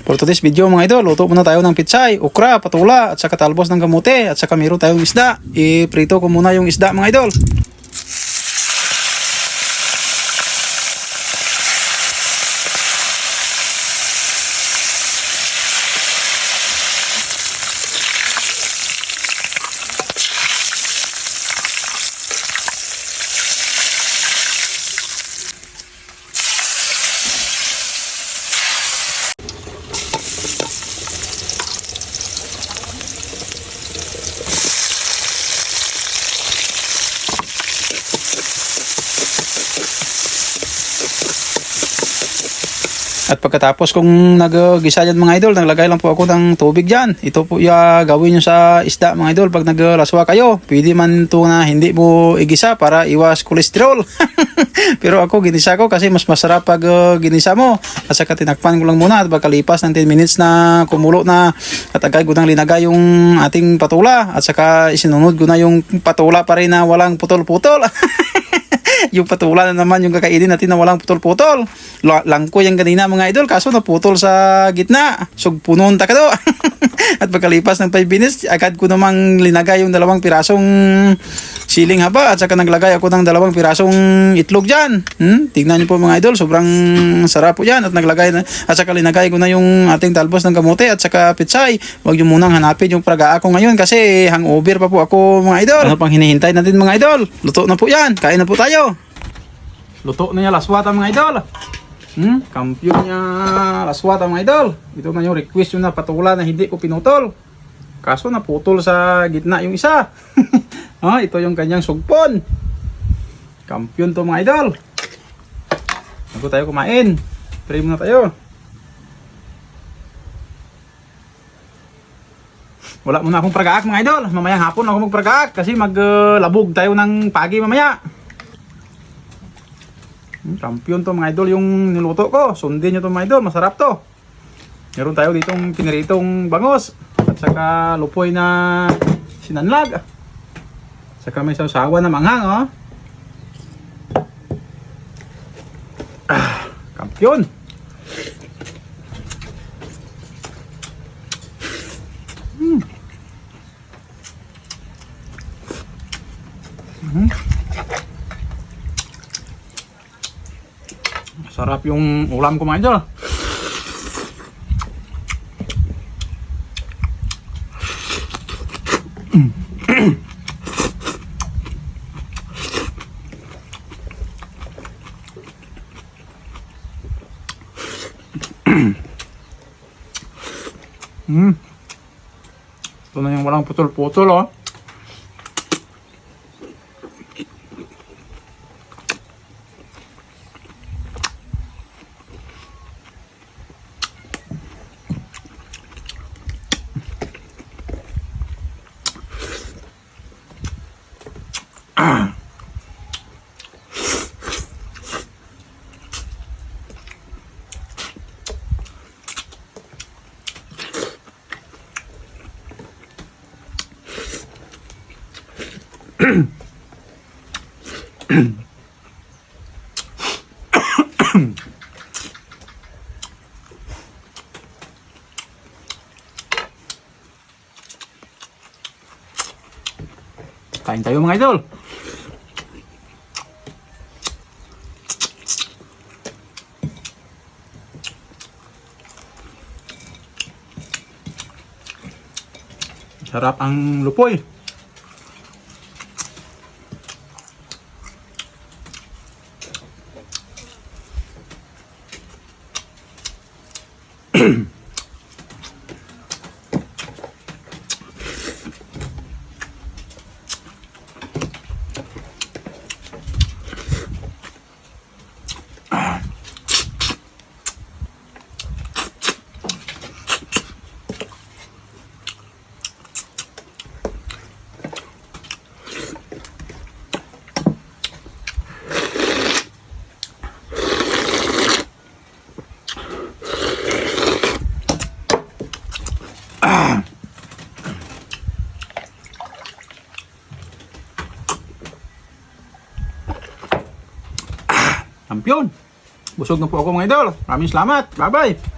For today's video mga idol, luto muna tayo ng pitsay, ukra, patula, at saka talbos ng kamote, at saka meron tayong isda. I-prito ko muna yung isda mga idol. At pagkatapos kung nag-gisa dyan mga idol, naglagay lang po ako ng tubig dyan. Ito po yung gawin nyo sa isda mga idol. Pag naglaswa kayo, pwede man ito na hindi mo igisa para iwas kolesterol. Pero ako ginisa ko kasi mas masarap pag uh, ginisa mo. At saka tinakpan ko lang muna at pagkalipas ng 10 minutes na kumulo na at agad ko nang linagay yung ating patula. At saka isinunod ko na yung patula pa rin na walang putol-putol. yung patula na naman yung kakainin natin na walang putol-putol. La- Langko yung kanina mga idol, kaso naputol sa gitna. So punon ta ka do. At pagkalipas ng 5 minutes, agad ko namang linagay yung dalawang pirasong siling haba at saka naglagay ako ng dalawang pirasong itlog dyan. Hmm? Tignan niyo po mga idol, sobrang sarap po yan. At naglagay na, at saka linagay ko na yung ating talbos ng kamote at saka pitsay. Huwag niyo munang hanapin yung praga ako ngayon kasi hangover pa po ako mga idol. Ano pang hinihintay natin mga idol? Luto na po yan. Kain na po tayo. Luto na niya laswata mga idol. Hmm? Kampiyon niya laswata mga idol. Ito na yung request yung napatula na hindi ko pinutol. Kaso naputol sa gitna yung isa. ah, ito yung kanyang sugpon. Kampiyon to mga idol. Bago tayo kumain. Try muna tayo. Wala muna akong pragaak mga idol. Mamaya hapon ako magpragaak kasi maglabog tayo ng pagi mamaya. Hmm, Champion to mga idol yung niluto ko. Sundin nyo to mga idol. Masarap to. Meron tayo ditong piniritong bangos. Saka lupoy na sinanlag. Saka may sawa na manghang oh. Ah, kampiyon. Hmm. Mhm. Sarap yung ulam ko mga. Hmm. Ito na yung walang putol-putol oh. Kain tayo mga idol. Sarap ang lupoy. Kampiyon. Busog na po ako mga idol. Maraming salamat. Bye-bye.